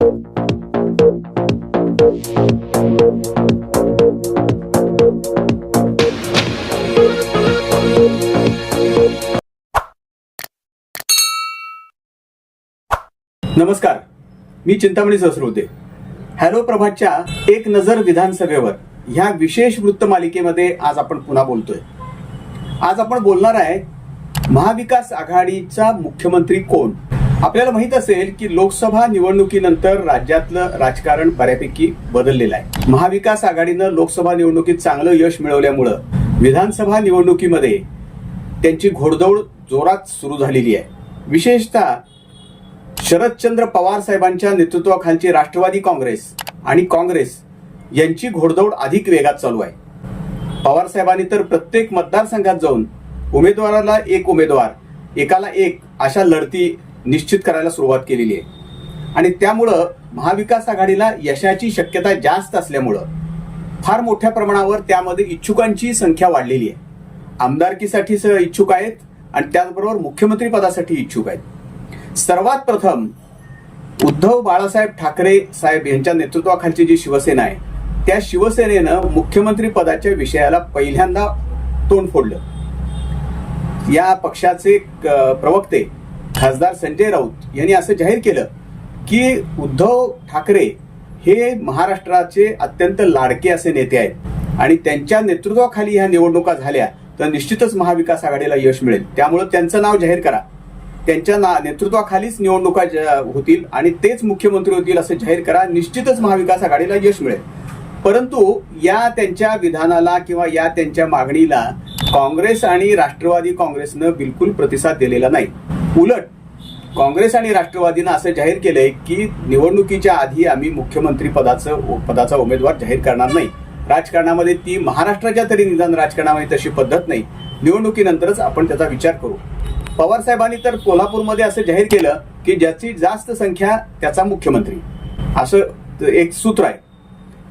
नमस्कार. मी चिंतामणी सहस्रोते हॅलो प्रभातच्या एक नजर विधानसभेवर. ह्या विशेष वृत्त मालिकेमध्ये आज आपण पुन्हा बोलतोय. आज आपण बोलणार आहे महाविकास आघाडीचा मुख्यमंत्री कोण? आपल्याला माहीत असेल की लोकसभा निवडणुकीनंतर राज्यातलं राजकारण बऱ्यापैकी बदललेलं आहे. महाविकास आघाडीनं लोकसभा निवडणुकीत चांगलं यश मिळवल्यामुळं विधानसभा निवडणुकीमध्ये त्यांची घोडदौड जोरात सुरू झालेली आहे. विशेषतः शरदचंद्र पवार साहेबांच्या नेतृत्वाखालची राष्ट्रवादी काँग्रेस आणि काँग्रेस यांची घोडदौड अधिक वेगात चालू आहे. पवार साहेबांनी तर प्रत्येक मतदारसंघात जाऊन उमेदवाराला एक उमेदवार एकाला एक अशा लढती निश्चित करायला सुरुवात केलेली आहे. आणि त्यामुळं महाविकास आघाडीला यशाची शक्यता जास्त असल्यामुळं फार मोठ्या प्रमाणावर त्यामध्ये इच्छुकांची संख्या वाढलेली आहे. आमदारकीसाठी इच्छुक आहेत आणि त्याचबरोबर मुख्यमंत्री पदासाठी इच्छुक आहेत. सर्वात प्रथम उद्धव बाळासाहेब ठाकरे साहेब यांच्या नेतृत्वाखालची जी शिवसेना आहे त्या शिवसेनेनं मुख्यमंत्री पदाच्या विषयाला पहिल्यांदा तोंड फोडलं. या पक्षाचे प्रवक्ते खासदार संजय राऊत यांनी असं जाहीर केलं की उद्धव ठाकरे हे महाराष्ट्राचे अत्यंत लाडके असे नेते आहेत. आणि त्यांच्या नेतृत्वाखाली ह्या निवडणुका झाल्या तर निश्चितच महाविकास आघाडीला यश मिळेल. त्यामुळे त्यांचं नाव जाहीर करा. त्यांच्या ना नेतृत्वाखालीच निवडणुका ज- होतील आणि तेच मुख्यमंत्री होतील असं जाहीर करा निश्चितच महाविकास आघाडीला यश मिळेल. परंतु या त्यांच्या विधानाला किंवा या त्यांच्या मागणीला काँग्रेस आणि राष्ट्रवादी काँग्रेसनं बिलकुल प्रतिसाद दिलेला नाही. उलट काँग्रेस आणि राष्ट्रवादीनं असं जाहीर केलंय की निवडणुकीच्या आधी आम्ही मुख्यमंत्री पदाचं पदाचा उमेदवार जाहीर करणार नाही. राजकारणामध्ये ती महाराष्ट्राच्या तरी निदान राजकारणामध्ये तशी पद्धत नाही. निवडणुकीनंतरच आपण त्याचा विचार करू. पवार साहेबांनी तर कोल्हापूरमध्ये असं जाहीर केलं की ज्याची जास्त संख्या त्याचा मुख्यमंत्री. असं एक सूत्र आहे.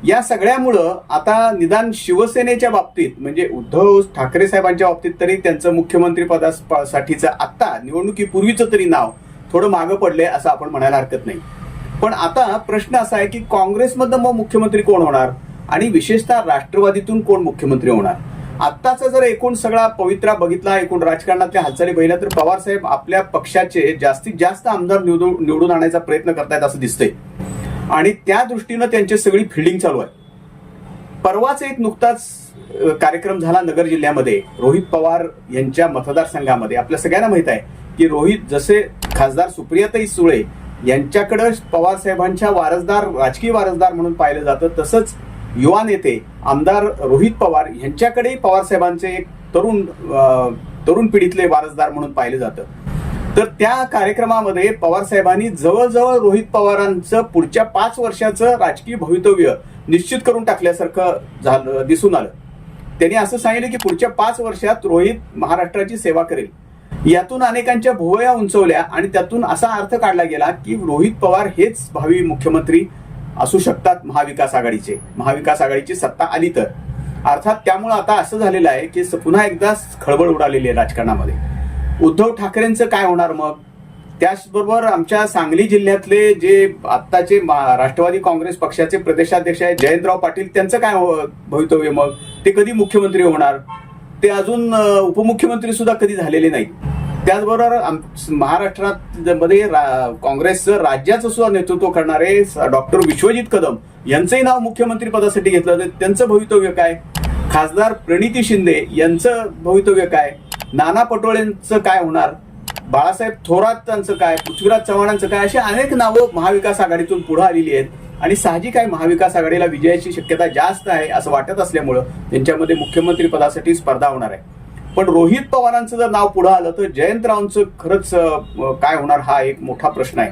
या सगळ्यामुळं आता निदान शिवसेनेच्या बाबतीत म्हणजे उद्धव ठाकरे साहेबांच्या बाबतीत तरी त्यांचं मुख्यमंत्री पदासाठीचं आत्ता निवडणुकीपूर्वीचं तरी नाव थोडं मागं पडले असं आपण म्हणायला हरकत नाही. पण आता प्रश्न असा आहे की काँग्रेसमधनं मग मुख्यमंत्री कोण होणार? आणि विशेषतः राष्ट्रवादीतून कोण मुख्यमंत्री होणार? आत्ताचा जर एकूण सगळा पवित्रा बघितला एकूण राजकारणातल्या हालचाली बघितल्या तर पवार साहेब आपल्या पक्षाचे जास्तीत जास्त आमदार निवडून निवडून आणायचा प्रयत्न करतायत असं दिसतंय. आणि त्या दृष्टीनं त्यांची सगळी फिल्डिंग चालू आहे. परवाच एक नुकताच कार्यक्रम झाला नगर जिल्ह्यामध्ये. रोहित पवार यांच्या मतदारसंघामध्ये. आपल्या सगळ्यांना माहीत आहे की रोहित जसे खासदार सुप्रियाताई सुळे यांच्याकडं पवार साहेबांच्या वारसदार राजकीय वारसदार म्हणून पाहिलं जातं तसंच युवा नेते आमदार रोहित पवार यांच्याकडे पवार साहेबांचे एक तरुण तरुण पिढीतले वारसदार म्हणून पाहिलं जातं. तर त्या कार्यक्रमामध्ये पवार साहेबांनी जवळजवळ रोहित पवारांचं पुढच्या पाच वर्षाचं राजकीय भवितव्य निश्चित करून टाकल्यासारखं झालं दिसून आलं. त्यांनी असं सांगितलं की पुढच्या पाच वर्षात रोहित महाराष्ट्राची सेवा करेल. यातून अनेकांच्या भुवया उंचवल्या आणि त्यातून असा अर्थ काढला गेला की रोहित पवार हेच भावी मुख्यमंत्री असू शकतात महाविकास आघाडीचे. महाविकास आघाडीची सत्ता आली तर. अर्थात त्यामुळे आता असं झालेलं आहे की पुन्हा एकदा खळबळ उडालेली आहे राजकारणामध्ये. उद्धव ठाकरेंचं काय होणार मग? त्याचबरोबर आमच्या सांगली जिल्ह्यातले जे आत्ताचे मा- राष्ट्रवादी काँग्रेस पक्षाचे प्रदेशाध्यक्ष आहेत जयंतराव पाटील त्यांचं काय हो- भवितव्य मग? ते कधी मुख्यमंत्री होणार? ते अजून उपमुख्यमंत्री सुद्धा कधी झालेले नाहीत. त्याचबरोबर आम- महाराष्ट्रात मध्ये रा- काँग्रेसचं राज्याचं सुद्धा नेतृत्व करणारे डॉक्टर विश्वजित कदम यांचंही नाव मुख्यमंत्री पदासाठी घेतलं. तर त्यांचं भवितव्य काय? खासदार प्रणिती शिंदे यांचं भवितव्य काय? नाना पटोळेंचं काय होणार? बाळासाहेब थोरातांचं काय? पृथ्वीराज चव्हाणांचं काय? अशी अनेक नावं महाविकास आघाडीतून पुढे आलेली आहेत. आणि साहजिक आहे महाविकास आघाडीला विजयाची शक्यता जास्त आहे असं वाटत असल्यामुळं त्यांच्यामध्ये मुख्यमंत्री पदासाठी स्पर्धा होणार आहे. पण रोहित पवारांचं जर नाव पुढे आलं तर जयंतरावांचं खरंच काय होणार हा एक मोठा प्रश्न आहे.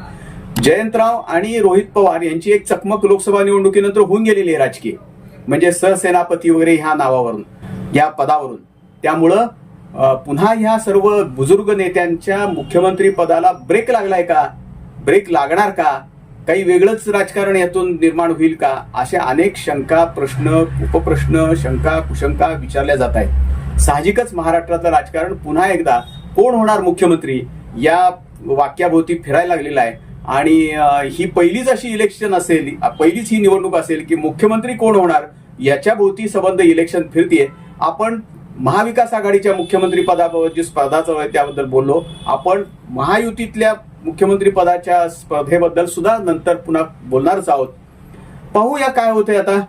जयंतराव आणि रोहित पवार यांची एक चकमक लोकसभा निवडणुकीनंतर होऊन गेलेली आहे राजकीय. म्हणजे सहसेनापती वगैरे ह्या नावावरून या पदावरून. त्यामुळं पुन्हा ह्या सर्व बुजुर्ग नेत्यांच्या मुख्यमंत्री पदाला ब्रेक लागलाय का? ब्रेक लागणार का? काही वेगळंच राजकारण यातून निर्माण होईल का? अशा अनेक शंका प्रश्न उपप्रश्न शंका कुशंका विचारल्या जात आहेत. साहजिकच महाराष्ट्रातलं राजकारण पुन्हा एकदा कोण होणार मुख्यमंत्री? या वाक्याभोवती फिरायला लागलेला आहे. आणि ही पहिलीच अशी इलेक्शन असेल पहिलीच ही निवडणूक असेल की मुख्यमंत्री कोण होणार? याच्या भोवती संबंध इलेक्शन फिरतीये. आपण महाविकास आघाडीच्या मुख्यमंत्री पदाबाबत जी स्पर्धा चालू आहे त्याबद्दल बोललो. आपण महायुतीतल्या मुख्यमंत्री पदाच्या स्पर्धेबद्दल सुद्धा नंतर पुन्हा बोलणारच आहोत. पाहूया काय होतंय आता.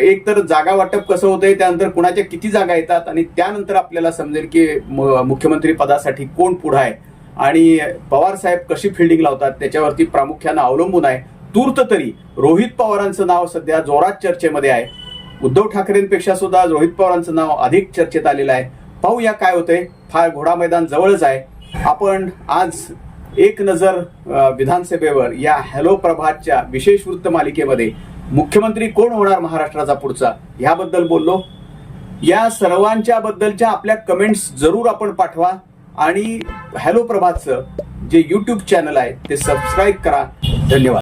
एक तर जागा वाटप कसं होतंय त्यानंतर कुणाच्या किती जागा येतात आणि त्यानंतर आपल्याला समजेल की मुख्यमंत्री पदासाठी कोण पुढं आहे. आणि पवार साहेब कशी फिल्डिंग लावतात त्याच्यावरती प्रामुख्यानं अवलंबून आहे. तूर्त तरी रोहित पवारांचं नाव सध्या जोरात चर्चेमध्ये आहे. उद्धव ठाकरेंपेक्षा सुद्धा रोहित पवारांचं नाव अधिक चर्चेत आलेलं आहे. पाहूया काय होतंय फार घोडा मैदान जवळच आहे. आपण आज एक नजर विधानसभेवर या हॅलो प्रभातच्या विशेष वृत्त मालिकेमध्ये मुख्यमंत्री कोण होणार महाराष्ट्राचा पुढचा ह्याबद्दल बोललो. या सर्वांच्या बद्दलच्या आपल्या कमेंट्स जरूर आपण पाठवा आणि हॅलो प्रभातचं जे युट्यूब चॅनल आहे ते सबस्क्राईब करा. धन्यवाद.